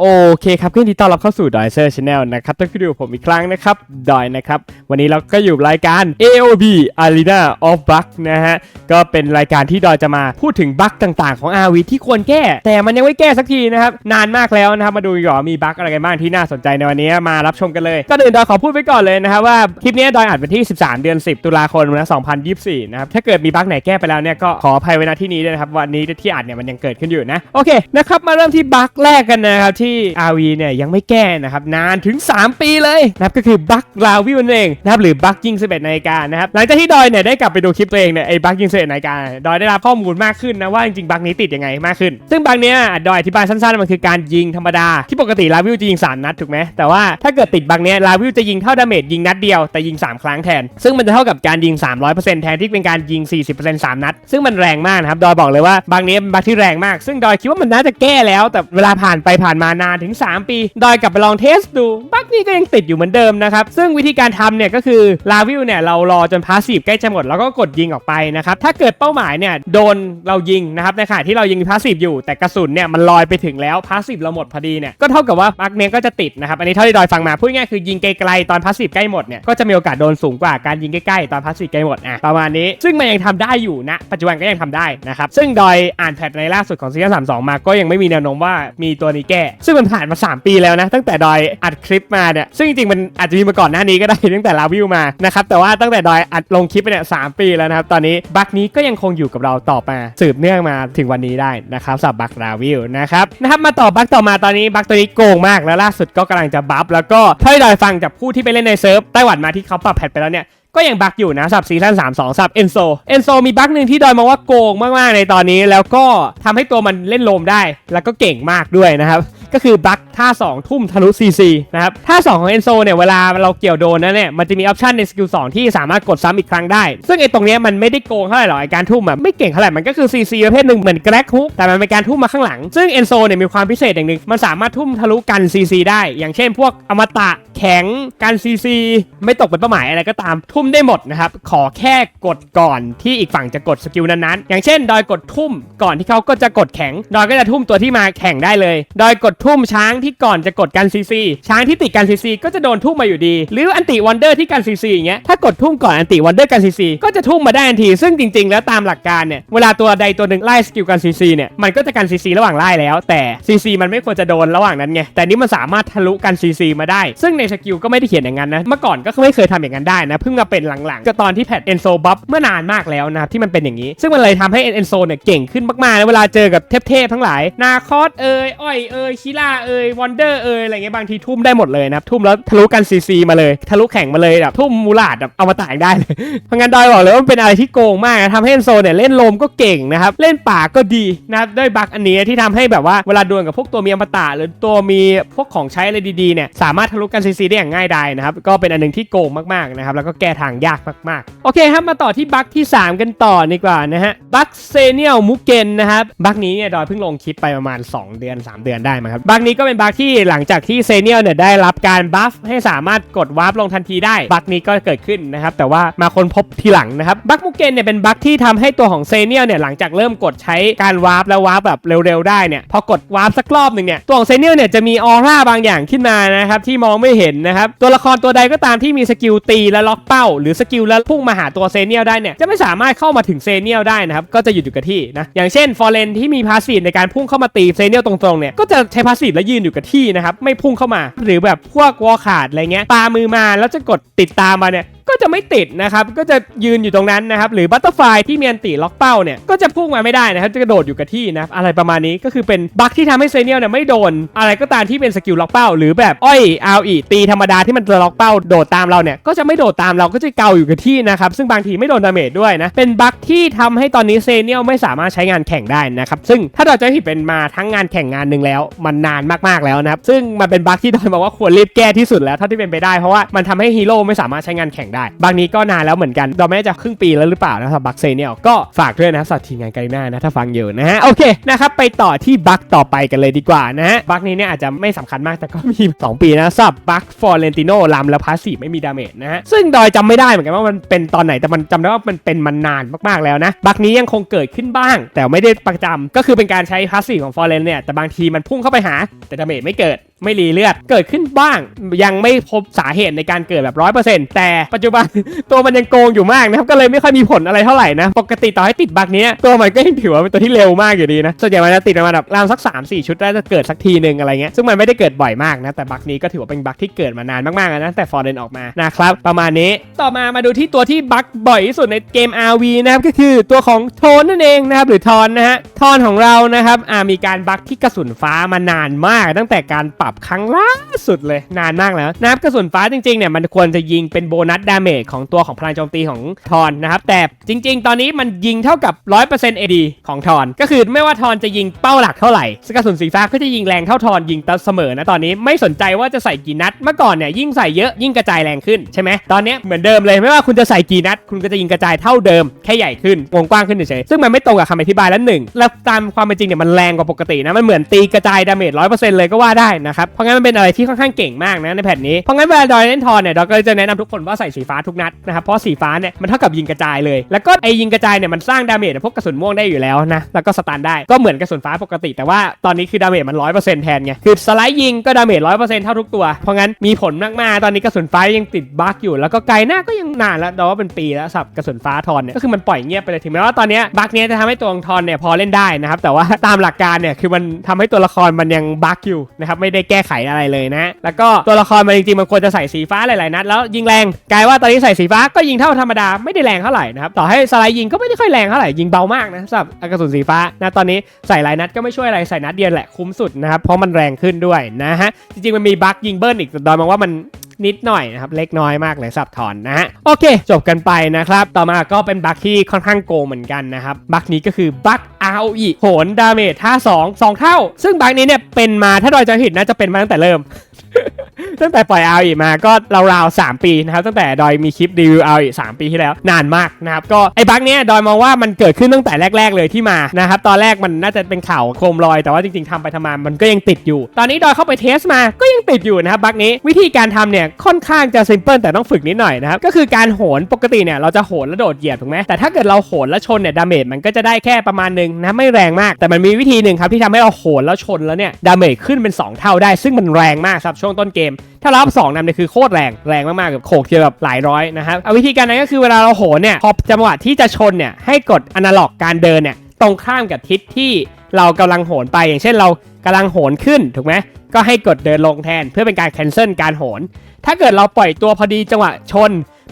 โอเคครับยินดีต้อนรับเข้าสู่ดอยเซอร์ชาแนลนะครับต้องคือดูผมอีกครั้งนะครับ ดอยนะครับ วันนี้เราก็อยู่รายการ AOB Arena of Bug นะฮะ ก็เป็นรายการที่ดอยจะมาพูดถึงบั๊กต่างๆ ของ RV ที่ควรแก้ แต่มันยังไม่แก้สักทีนะครับ นานมากแล้วนะครับ มาดูกว่ามีบั๊กอะไรกันบ้างที่น่าสนใจในวันนี้มารับชมกันเลยก็อื่นดอยขอพูดไว้ก่อนเลยนะครับว่าคลิปนี้ดอยอัดวันที่ 13 เดือน 10 ตุลาคมนะ2024 นะครับ ถ้าเกิดมีบั๊กไหนแก้ไปแล้วเนี่ยก็ขออภัยไว้ณที่นี้ด้วยนะครับวันนี้ที่อัดเนี่ยมันยังเกิดขึ้นอยู่นะโอเคนะครับมาเริ่มที่บั๊กแรกกันนะครับที่ RV เนี่ยยังไม่แก้นะครับนานถึง 3 ปีเลยนะครับก็คือบั๊กลาวิวนั่นเองนะครับหรือบั๊กยิง11นาฬิกานะครับหลังจากที่ดอยเนี่ยได้กลับไปดูคลิปตัวเองเนี่ยไอ้บั๊กยิง11นาฬิกาดอยได้รับข้อมูลมากขึ้นนะว่าจริงๆบั๊กนี้ติดยังไงมากขึ้น ซึ่งบั๊กเนี้ยดอยอธิบายสั้นๆมันคือการยิงธรรมดาที่ปกติลาวิวจะยิง3นัดถูกไหมแต่ว่าถ้าเกิดติดบั๊กเนี้ยลาวิวจะยิงเท่าดาเมจยิงนัดเดียวแต่ยิง 3 ครั้งแทน ซึ่งมันจะเท่ากับการยิง 300%แทนที่เป็นการยิง 40% 3 นัด ซึ่งมันแรงมากนะครับดอยบอกเลยว่าบั๊กนี้เป็นบั๊กที่แรงมากซึ่งดอยคิดว่ามันน่าจะแก้แล้วแต่เวลาผ่านไปผ่านมานานถึง 3 ปีดอยกลับไปลองเทสดูบั๊กนี้ก็ยังติดอยู่เหมือนเดิมนะครับ ซึ่งวิธีการทำเนี่ยก็คือลาวิวเนี่ยเรารอจนพาสซีฟใกล้จะหมดแล้วก็กดยิงออกไปนะครับ ถ้าเกิดเป้าหมายเนี่ยโดนเรายิงนะครับในขณะที่เรายิงพาสซีฟอยู่แต่กระสุนเนี่ยมันลอยไปถึงแล้วพาสซีฟเราหมดพอดีเนี่ยก็เท่ากับว่าบั๊กเนี้ยก็จะติดนะครับอันนี้เท่าที่ดอยฟังมาพูดง่ายคือยิงไกลๆตอนพาสซีฟใกล้หมดเนี่ยก็จะมีโอกาสโดนสูงกว่าการยิงใกล้ๆตอนพาสซีฟใกล้หมดอะประมาณนี้ซึ่งมันยังทำได้อยู่นะปัจจุบันก็ยังทำได้นะครับซึ่งดอยอ่านแพทในล่าสุดของซีซั่นสามสองมาก็ยังไม่มีแนวโน้มว่ามีตัวนี้แก้ซึ่งมันผ่านมา 3 ปีแล้วนะ ตั้งแต่ดอยอัดคลิปมาเนี่ยซึ่งจริงๆมันอาจจะมีมาก่อนหน้านี้ก็ได้ตั้งแต่ลาวิวมานะครับแต่ว่าตั้งแต่ดอยอัดลงคลิปไปเนี่ยสามปีแล้วนะครับตอนนี้บัคนี้ก็ยังคงอยู่กับเราต่อมาสืบเนื่องมาถึงวันนี้ได้นะครับสำหรับบัคลาวิวนะครับนะครับมาต่อบัคต่อมาตอนนี้บัคตัวนี้โกงมากแล้วล่าสุดก็กำลังจะบัฟแล้วก็ถ้าที่ดอยฟังจากผู้ที่ไปเล่นในเซิร์ฟไต้หวันมาที่เขาปรับแพทไปแล้วเนี่ยก็ยังบั๊กอยู่นะสับซีซั่น3 2สับเอนโซเอนโซมีบั๊กหนึ่งที่ดอยมองว่าโกงมาก ๆ ในตอนนี้ แล้วก็ทำให้ตัวมันเล่นโลมได้ แล้วก็เก่งมากด้วยนะครับ ก็คือบั๊กท่า 2 ทุ่มทะลุ CC นะครับท่า 2 ของเอนโซเนี่ยเวลาเราเกี่ยวโดนนะเนี่ยมันจะมีออปชันในสกิล2ที่สามารถกดซ้ำอีกครั้งได้ ซึ่งไอ้ตรงเนี้ยมันไม่ได้โกงเท่าไหร่หรอกไอ้การทุ่มอะไม่เก่งเท่าไหร่มันก็คือ CC ประเภทหนึ่งเหมือนแกร็กฮุกแต่มันเป็นการทุ่มมาข้างหลัง ซึ่งเอนโซเนี่ยมีความพิเศษอย่างหนึ่งมันสามารถทุ่มทะลุกัน CC ได้ อย่างเช่น พวกอมตะแข็งกัน CC ไม่ตกเป็นเป้าหมายอะไรก็ตามทุ่มได้หมดนะครับขอแค่กดก่อนที่อีกฝั่งจะกดสกิลนั้นๆอย่างเช่น ดอยกดทุ่มก่อนที่เขาก็จะกดแข็ง ดอยก็จะทุ่มตัวที่มาแข่งได้เลย ดอยกดทุ่มช้างที่ก่อนจะกดกันซีซีช้างที่ติดกันซีซีก็จะโดนทุ่มมาอยู่ดี หรืออันติวันเดอร์ที่กันซีซีอย่างเงี้ยถ้ากดทุ่มก่อนอันติวันเดอร์กันซีซีก็จะทุ่มมาได้ทันที ซึ่งจริง ๆ แล้วตามหลักการเนี่ยเวลาตัวใดตัวหนึ่งไล่สกิลกันซีซีเนี่ยมันก็จะกันซีซีระหว่างไล่แล้ว แต่ซีซีมันไม่ควรจะโดนระหว่างนั้นไงแต่นี้มันสามารถทะลุกันซีซีมาได้ ซึ่งในสกิลก็ไม่ได้เขียนอย่างนั้นนะเมื่อก่อนก็ไม่เคยทำอย่างนั้นได้นะเพิ่งมาเป็นหลังๆก็ตอนที่แพทเอนโซบัฟเมื่อนานมากแล้วนะที่มันเป็นอย่างนี้ ซึ่งมันเลยทำให้เอนโซเนี่ยเก่งขึ้นมากๆนะเวลาเจอกับเทพๆทั้งหลายนาคอสเอยอ้อยเอยชิล่าเอยวันเดอร์เอยอะไรเงี้ยบางทีทุ่มได้หมดเลยนะครับทุ่มแล้วทะลุกันซีซีมาเลย ทะลุแข่งมาเลยแบบทุ่มมูลาดแบบเอามาต่างได้เลยเพราะงั้นดอยบอกเลยว่ามันเป็นอะไรที่โกงมากนะทำให้เอนโซเนี่ยเล่นลมก็เก่งนะครับเล่นป่าก็ดีนะครับด้วยบัคอันนี้ที่ทำให้แบบว่าเวลาดวลกับพวกตัวมีอมตะหรือตัวมีพวกของใช้อะไรดีๆเนี่ยสามารถทะลุกันซีซีได้อย่างง่ายดายนะครับก็เป็นอันหนึงที่โกงมากๆนะครับแล้วก็แก้ทางยากมากๆโอเคครับมาต่อที่บัคที่ 3 กันต่อดีกว่านะฮะบัคเซเนียลมุกเกนนะครับบัคนี้เนี่ยดอยเพิ่งลงคลิปไปประมาณ 2 เดือน 3 เดือนได้มั้งครับบัคนี้ก็เป็นบัคที่หลังจากที่เซเนียลเนี่ยได้รับการบัฟให้สามารถกดวาร์ปลงทันทีได้ บัคนี้ก็เกิดขึ้นนะครับ แต่ว่ามาค้นพบทีหลังนะครับ บัคมุกเกนเนี่ยเป็นบัคที่ทำให้ตัวของเซเนียลเนี่ยหลังจากเริ่มกดใช้การวาร์ปแล้ววาร์ปแบบเร็วๆได้เนี่ยพอกดวาร์ปสักรอบหนึ่งเนี่ยตัวของเซเนียลเนี่ยจะมีออร่าบางอย่างขึ้นมานะครับที่มองไม่เห็นนะครับตัวละครตัวใดก็ตามที่มีสกิลตีและล็อกเป้า หรือสกิลแล้วพุ่งมาหาตัวเซเนียลได้เนี่ยจะไม่สามารถเข้ามาถึงเซเนียลได้นะครับก็จะหยุดอยู่กับที่นะอย่างเช่นฟอร์เรนที่มีพาสซีฟในการพุ่งเข้ามาตีเซเนียลตรงๆเนี่ยก็จะใช้พาสซีฟแล้วยืนอยู่กับที่นะครับไม่พุ่งเข้ามา หรือแบบพวกวอลขาดอะไรเงี้ยปามือมาแล้วจะกดติดตามมาเนี่ย ก็จะไม่ติดนะครับ ก็จะยืนอยู่ตรงนั้นนะครับ หรือบัตเตอร์ไฟที่มีอันติล็อกเป้าเนี่ยก็จะพุ่งมาไม่ได้นะครับ จะกระโดดอยู่กับที่นะอะไรประมาณนี้ก็คือเป็นบั๊กที่ทำให้เซเนียลเนี่ยไม่โดน อะไรก็ตามที่เป็นสกิลล็อกเป้า หรือแบบอ้อยเอาอีตีธรรมดาที่มันจะล็อกเป้าโดดตามเราเนี่ยก็จะไม่โดดตามเราก็จะเกาอยู่กับที่นะครับซึ่งบางทีไม่โดนดาเมจด้วยนะเป็นบั๊กที่ทำให้ตอนนี้เซเนียลไม่สามารถใช้งานแข่งได้นะครับซึ่งถ้าเราจะผิดเป็นมาทั้งงานแข่งงานหนึ่งแล้ว มันนานมากๆแล้วนะครับซึ่งมันเป็นบั๊กที่ดอยบอกว่าควรรีบแก้ที่สุดแล้วเท่าที่เป็นไปได้เพราะว่ามันทำให้ฮีโร่ไม่สามารถใช้งานแข่งได้ได้ บางนี้ก็นานแล้วเหมือนกันเราไม่แน่ใจครึ่งปีแล้วหรือเปล่านะสำหรับบัคเซเนียลก็ฝากด้วยนะสำหรับทีมงานการีน่านะถ้าฟังอยู่นะฮะโอเคนะครับไปต่อที่บัคต่อไปกันเลยดีกว่านะฮะบัคนี้เนี่ยอาจจะไม่สำคัญมากแต่ก็มี 2 ปีนะสับบัคฟอร์เรนติโนลำแล้วพาสซีฟไม่มีดาเมจนะฮะซึ่งดอยจำไม่ได้เหมือนกันว่ามันเป็นตอนไหนแต่มันจำได้ว่ามันเป็นมันนานมากๆแล้วนะบัคนี้ยังคงเกิดขึ้นบ้าง แต่ไม่ได้ประจำก็คือเป็นการใช้พาสซีฟของฟอร์เรนเนี่ยแต่บางทีมันพุ่งเข้าไปหาแต่ดาเมจไม่เกิดไม่รีเลือดเกิดขึ้นบ้าง ยังไม่พบสาเหตุในการเกิดแบบร้อยเปอร์เซ็นต์แต่ปัจจุบันตัวมันยังโกงอยู่มากนะครับก็เลยไม่ค่อยมีผลอะไรเท่าไหร่นะปกติต่อให้ติดบักเนี้ยตัวมันก็ยังถือว่าเป็นตัวที่เร็วมากอยู่ดีนะส่วนใหญ่มันจะติดประมาณแบบราวสัก 3 4 ชุดแล้วจะเกิดสักทีหนึ่งอะไรเงี้ยซึ่งมันไม่ได้เกิดบ่อยมากนะแต่บักนี้ก็ถือว่าเป็นบักที่เกิดมานานมากๆนะแต่ฟอร์เรนออกมานะครับประมาณนี้ต่อมามาดูที่ตัวที่บักบ่อยที่สุดในเกม RV นะครับก็คือตัวของโทนนั่นเองนะครับหรือทอนนะฮะทอนของเรานะครับอ่ามีการบักที่กระสุนฟ้ามานานมาก ตั้งแต่การปรับครั้งล่าสุดเลยนานมากแล้วนะครับกระสุนฟ้าจริงๆเนี่ยมันควรจะยิงเป็นโบนัสดาเมจของตัวของพลังโจมตีของทอนนะครับแต่จริง ๆ ตอนนี้มันยิงเท่ากับ 100% AD ของทอน ก็คือไม่ว่าทอนจะยิงเป้าหลักเท่าไหร่กระสุนสีฟ้าก็จะยิงแรงเท่าทอนยิงตเสมอนะตอนนี้ไม่สนใจว่าจะใส่กี่นัด เมื่อก่อนเนี่ยยิ่งใส่เยอะยิ่งกระจายแรงขึ้นใช่ไหมตอนนี้เหมือนเดิมเลยไม่ว่าคุณจะใส่กี่นัด คุณก็จะยิงกระจายเท่าเดิมแค่ใหญ่ขึ้นวงกว้างขึ้นเฉยๆซึ่งมันไม่ตรงกับคำอธิบายแล้วหนึ่งแล้วตามความเป็นจริงเนี่ยมันแรงกว่าปกตินะมันเหมือนตีกระจายดาเมจร้อยเปอร์เซ็นต์เลยก็ว่าได้นะครับเพราะงั้นมันเป็นอะไรที่ค่อนข้างเก่งมากนะในแผ่นนี้เพราะงั้นเวลาดอยเล่นทอนเนี่ยดอยก็จะแนะนำทุกคนว่าใส่สีฟ้าทุกนัดนะครับเพราะสีฟ้าเนี่ยมันเท่ากับยิงกระจายเลย แล้วก็ไอยิงกระจายเนี่ยมันสร้างดาเมจพวกกระสุนม่วงได้อยู่แล้วนะแล้วก็สตาร์ได้ก็เหมือนกระสุนฟ้าปกติ แต่ว่าตอนนี้คือดาเมจมันร้อยเปอร์เซ็นต์แทนไงคือสไลด์ยิงก็ดาเมจร้อยเปอร์เซ็นต์เท่าทุกตัวเพราะงั้นมีผลมากๆตอนนี้กระสุนฟ้ายังติดบั๊กอยู่ แล้วก็ไกลหน้าก็ยังนานแล้วดอยว่าเป็นปีแล้วสำหรับกระสุนฟ้าทอนเนี่ยก็คือมันปล่อยเงียบไปเลยถึงแม้ว่าตอนนี้บั๊กเนี้ยจะทำให้ตัวทอนเนี่ยพอเล่นได้นะครับแต่ว่าตามหลักการเนี่ยคือมันทำให้ตัวละครมันยังบั๊กอยู่นะครับไม่ได้แก้ไขอะไรเลยนะ แล้วก็ตัวละครมันจริงๆมันควรจะใส่สีฟ้าหลายๆนัดแล้วยิงแรงกลายว่าตอนนี้ใส่สีฟ้าก็ยิงเท่าธรรมดาไม่ได้แรงเท่าไหร่นะครับต่อให้สไลด์ยิงก็ไม่ได้ค่อยแรงเท่าไหร่ยิงเบามากนะสำหรับกระสุนสีฟ้านะตอนนี้ใส่หลายนัดก็ไม่ช่วยอะไรใส่นัดเดียวแหละคุ้มสุดนะครับเพราะมันแรงขึ้นด้วยนะฮะจริงๆมันมีบั๊กยิงเบิ้ลอีกแต่ดอยมองว่ามันนิดหน่อยนะครับ เล็กน้อยมากเลยสับถอนนะฮะ โอเค จบกันไปนะครับ ต่อมาก็เป็นบัคที่ค่อนข้างโกงเหมือนกันนะครับ บัคนี้ก็คือบัค ROE โหนดาเมจท่า2 2 เท่า ซึ่งบัคนี้เนี่ยเป็นมาถ้าดอยจะผิดน่าจะเป็นมาตั้งแต่เริ่ม ตั้งแต่ปล่อย ROE มาก็ราวๆ3ปีนะครับตั้งแต่ดอยมีคลิปรีวิว ROE 3ปีที่แล้ว นานมากนะครับก็ไอ้บัคเนี้ยดอยมองว่ามันเกิดขึ้นตั้งแต่แรก ๆ เลยที่มานะครับตอนแรกมันน่าจะเป็นข่าวโคมลอยแต่ว่าจริงๆทำไปทำมามันก็ยังติดอยู่ ตอนนี้ดอยเข้าไปเทสมาก็ยังติดอยู่นะครับบัคนี้วิธีการทำเนี่ยค่อนข้างจะซิมเพิลแต่ต้องฝึกนิดหน่อยนะครับก็คือการโหนปกติเนี่ยเราจะโหนแล้วโดดเหยียบถูกไหมแต่ถ้าเกิดเราโหนแล้วชนเนี่ยดาเมจมันก็จะได้แค่ประมาณหนึงนะไม่แรงมาก แต่มันมีวิธีหนึ่งครับที่ทำให้เราโหนแล้วชนแล้วเนี่ยดาเมจขึ้นเป็น 2 เท่าได้ ซึ่งมันแรงมากสำหรับช่วงต้นเกม ถ้ารับสองนำเนี่ยคือโคตรแรงแรงมากๆแบบโขกทีละแบบหลายร้อยนะครับเอาวิธีการนั้นก็คือเวลาเราโหนเนี่ยพอจังหวะที่จะชนเนี่ยให้กดอนาล็อกการเดินเนี่ยตรงข้ามกับทิศที่เรากำลังโหนไปอย่างเช่นเรากำลังโหนขึ้นถูกไหมก็ให้กดเดินลงแทนเพื่อเป็นการแคนเซิลการโหน ถ้าเกิดเราปล่อยตัวพอดีจังหวะชน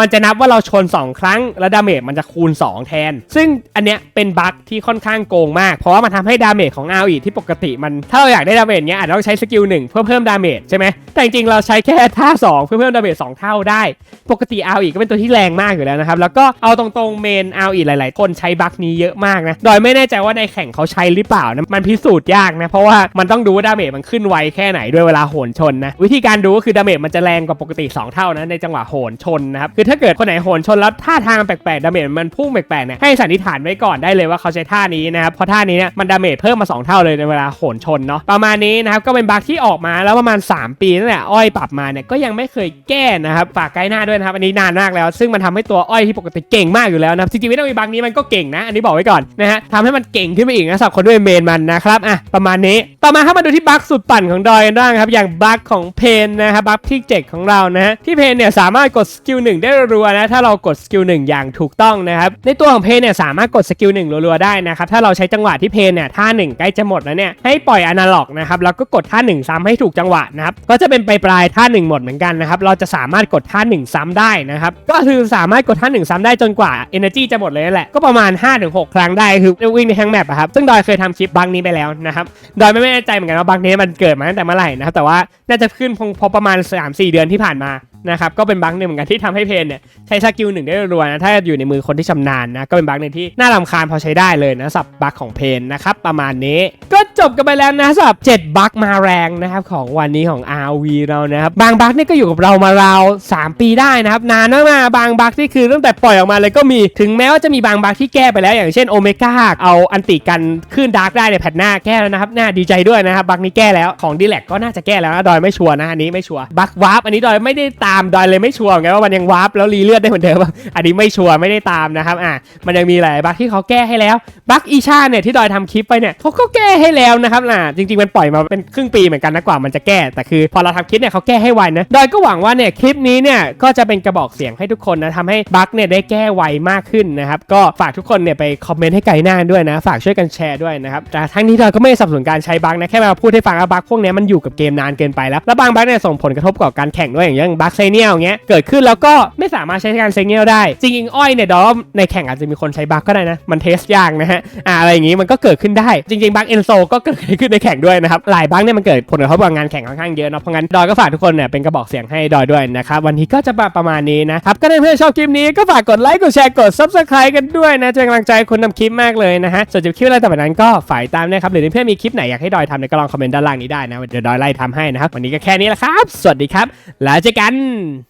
มันจะนับว่าเราชน 2 ครั้ง แล้วดาเมจมันจะคูณ 2 แทน ซึ่งอันเนี้ยเป็นบั๊กที่ค่อนข้างโกงมาก เพราะว่ามันทำให้ดาเมจของ r อที่ปกติมันถ้าเราอยากได้ดาเมจเนี้ยอาจจะต้องใช้สกิลหนึ่งเพื่อเพิ่มดาเมจใช่ไหมแต่จริงๆเราใช้แค่ท่า 2 เพื่อเพิ่มดาเมจ2เท่าได้ ปกติ r อก็เป็นตัวที่แรงมากอยู่แล้วนะครับแล้วก็เอาตรงๆเมน r อหลาย ๆ คนใช้บั๊กนี้เยอะมากนะโดยไม่แน่ใจว่าในแข่งเขาใช้หรือเปล่านะมันพิสูจน์ยากนะเพราะว่ามันต้องดูว่าดาเมจมันขึ้นไวแค่ไหนด้วยเวลาโหนชนนะวิธีการดูก็คือดาเมจมันจะแรงกว่าปกติ 2 เท่านะในจังหวะโหนชนนะครับคือถ้าเกิดคนไหนโหนชนแล้วท่าทางแปลกๆดาเมจมันพุ่งแปลกๆเนี่ยให้สันนิษฐานไว้ก่อนได้เลยว่าเขาใช้ท่านี้นะครับเพราะท่านี้เนี่ยมันดาเมจเพิ่มมา 2 เท่าเลยในเวลาโหนชนเนาะประมาณนี้นะครับก็เป็นบั๊กที่ออกมาแล้วประมาณ 3 ปีนั่นแหละอ้อยปรับมาเนี่ยก็ยังไม่เคยแก้นะครับฝากไกด์หน้าด้วยนะครับอันนี้นานมากแล้ว ซึ่งมันทำให้ตัวอ้อยที่ปกติเก่งมากอยู่แล้วนะจริงๆไม่ต้องมีบั๊กนี้มันก็เก่งนะ อันนี้บอกไว้ก่อนนะฮะทำให้มันเก่งขึ้นไปอีกนะสำหรับคนด้วยเมนมันนะครับอะประมาณนี้ต่อมาครับมาดูที่บั๊กสุดปั่นของดอยกันบ้างครับอย่างบั๊กของเพนนะครับบั๊กที่เจ็ดของเรานะฮะที่เพนเนี่ยสามารถกดสกิลหนึ่งได้รัวๆนะถ้าเรากดสกิลหนึ่งอย่างถูกต้องนะครับในตัวของเพนเนี่ยสามารถกดสกิลหนึ่งรัวๆได้นะครับถ้าเราใช้จังหวะที่เพนเนี่ยท่าหนึ่งใกล้จะหมดแล้วเนี่ยให้ปล่อยอนาล็อกนะครับแล้วก็กดท่าหนึ่งซ้ำให้ถูกจังหวะนะครับก็จะเป็นไปปลายท่าหนึ่งหมดเหมือนกันนะครับเราจะสามารถกดท่าหนึ่งซ้ำได้นะครับก็คือสามารถกดท่าหนึ่งซ้ำได้จนกว่า energy จะหมดเลยนั่นแหละก็ประมาณ 5-6 ครั้งได้คือวิ่งในทั้งแมปอะครับซึ่งดอยเคยทำคลิปบังนี้ไปแล้วนะครับดอยไม่แน่ใจเหมือนกันว่าบังนี้มันเกิดมาตั้งแต่เมื่อไหร่นะครับแต่ว่าน่าจะขึ้นพอประมาณ 3-4 เดือนที่ผ่านมา นะครับก็เป็นบั๊กหนึ่งเหมือนกันที่ทำให้เพนเนี่ยใช้สกิลหนึ่งได้รัวนะถ้าอยู่ในมือคนที่ชำนาญนะก็เป็นบั๊กหนึ่งที่น่ารำคาญพอใช้ได้เลยนะสับบั๊กของเพนนะครับประมาณนี้ก็จบกันไปแล้วนะสำหรับ 7 บั๊กมาแรงนะครับของวันนี้ของ RV เรานะครับบางบั๊กนี่ก็อยู่กับเรามาราว 3 ปีได้นะครับนานมากๆบางบั๊กที่คือตั้งแต่ปล่อยออกมาเลยก็มีถึงแม้ว่าจะมีบางบั๊กที่แก้ไปแล้ว อย่างเช่นโอเมก้าเอาอันติกันขึ้นดาร์กได้ในแพทหน้าแก้แล้วนะครับน่าดีใจด้วยนะครับบั๊กนี้แก้แล้วของดีแลกก็น่าจะแก้แล้วนะดอยไม่ชัวร์นะอันนี้ไม่ชัวร์บั๊กวาร์ปอันนี้ดอยไม่ได้ตาามดอยเลยไม่ชัวร์ไงว่ามันยังวาร์ปแล้วรีเลือดได้เหมือนเดิมอันนี้ไม่ชัวร์ไม่ได้ตามนะครับอะมันยังมีหลายบั๊กที่เขาแก้ให้แล้วบั๊กอีชาเนี่ยที่ดอยทำคลิปไปเนี่ยเขาก็แก้ให้แล้วนะครับน่ะจริงๆมันปล่อยมาเป็นครึ่งปีเหมือนกันนะกว่ามันจะแก้แต่คือ พอเราทำคลิปเนี่ยเขาแก้ให้ไวนะดอยก็หวังว่าเนี่ยคลิปนี้เนี่ยก็จะเป็นกระบอกเสียงให้ทุกคนนะทำให้บั๊กเนี่ยได้แก้ไวมากขึ้นนะครับก็ฝากทุกคนเนี่ยไปคอมเมนต์ให้ไกลหน้าด้วยนะ ฝากช่วยกันแชร์ด้วยนะครับแต่ทั้งนี้ดอยก็ไม่สับสนการใช้บั๊กนะแค่มาพูดให้ฟังว่าบั๊กพวกนี้มันอยู่กับเกมนานเกินไปแล้วแล้วบางบั๊กเนี่ยส่งผลกระทบกับการแข่งด้วยอย่างเช่นบั๊กเซเนียลเงี้ยเกิดขึ้นแล้วก็ไม่สามารถใช้การเซเนียลได้จริงๆอ้อยเนี่ยดอยวในแข่งอาจจะมีคนใช้บั๊กก็ได้นะ มันเทสยากนะฮะอ่าอะไรอย่างงี้มันก็เกิดขึ้นได้จริงๆบั๊กเอนโซก็เกิดขึ้นในแข่งด้วยนะครับหลายบั๊กเนี่ยมันเกิดผลกระทบกับงานแข่งค่อนข้างเยอะเนาะเพราะงั้นดอยก็ฝากทุกคนเนี่ยเป็นกระบอกเสียงให้ดอยด้วยนะครับวันนี้ก็จะประมาณนี้นะครับก็ถ้าเพื่อนชอบคลิปนี้ก็ฝากกดไลค์กดแชร์กด subscribe กันด้วยนะจะเป็นกำลังใจคนทำคลิปมากเลยนะฮะส่วนจะคลิปอะไรต่อไปนั้นก็ฝ่ายตามนะครับหรือเพื่อนมีคลิปไหนอยากให้ดอยทำเนี่ยก็ลองคอมเมนต์ด้านล่างนี้ได้นะเดี๋ยวดอยไล่ทำให้นะครับวันนี้ก็แค่นี้แหละครับ สวัสดีครับ แล้วเจอกัน Hmm.